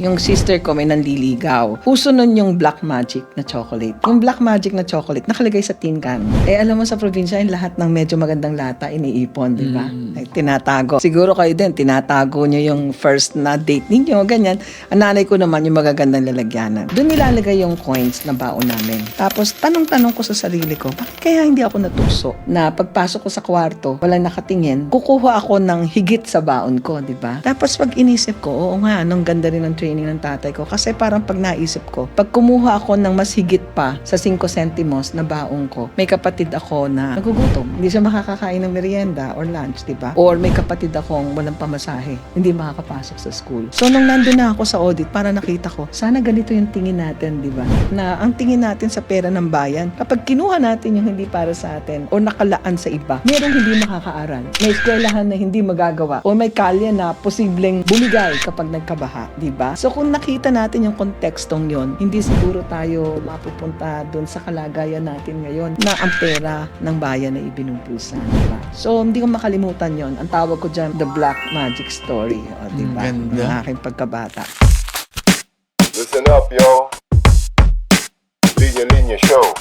Yung sister ko may nanliligaw. Uso nun yung black magic na chocolate. Yung black magic na chocolate, nakalagay sa tin can. Eh, alam mo sa probinsya, yung lahat ng medyo magandang lata, iniipon, di ba? Ay, tinatago. Siguro kayo din, tinatago nyo yung first na date ninyo, ganyan. Ang nanay ko naman yung magagandang lalagyanan. Doon nilalagay yung coins na baon namin. Tapos, tanong-tanong ko sa sarili ko, bakit kaya hindi ako natuso? Na pagpasok ko sa kwarto, walang nakatingin, kukuha ako ng higit sa baon ko, di ba? Tapos pag inisip ko, oo nga, anong ganda rin ng training ng tatay ko. Kasi parang pag naisip ko, pag kumuha ako ng mas higit pa sa 5 centimos na baon ko, may kapatid ako na nagugutom. Hindi siya makakakain ng merienda or lunch, di ba? Or may kapatid akong walang pamasahe, hindi makakapasok sa school. So nung nandun na ako sa audit, para nakita ko, sana ganito yung tingin natin, di ba? Na ang tingin natin sa pera ng bayan, kapag kinuha natin yung hindi para sa atin o nakalaan sa iba, merong hindi makakaaral. May eskwelahan na hindi magagawa o may kalye na posibleng bumigay kapag nagkabaha, di ba? So kung nakita natin yung kontekstong yon, hindi siguro tayo mapupunta doon sa kalagayan natin ngayon na ang pera ng bayan na ibinumpulsa, di ba? So hindi ko makalimutan yon. Ang tawag ko dyan, the black magic story, o, di ba? Ang ganda. Ng aking pagkabata. Listen up, yo. Linya Linya Show.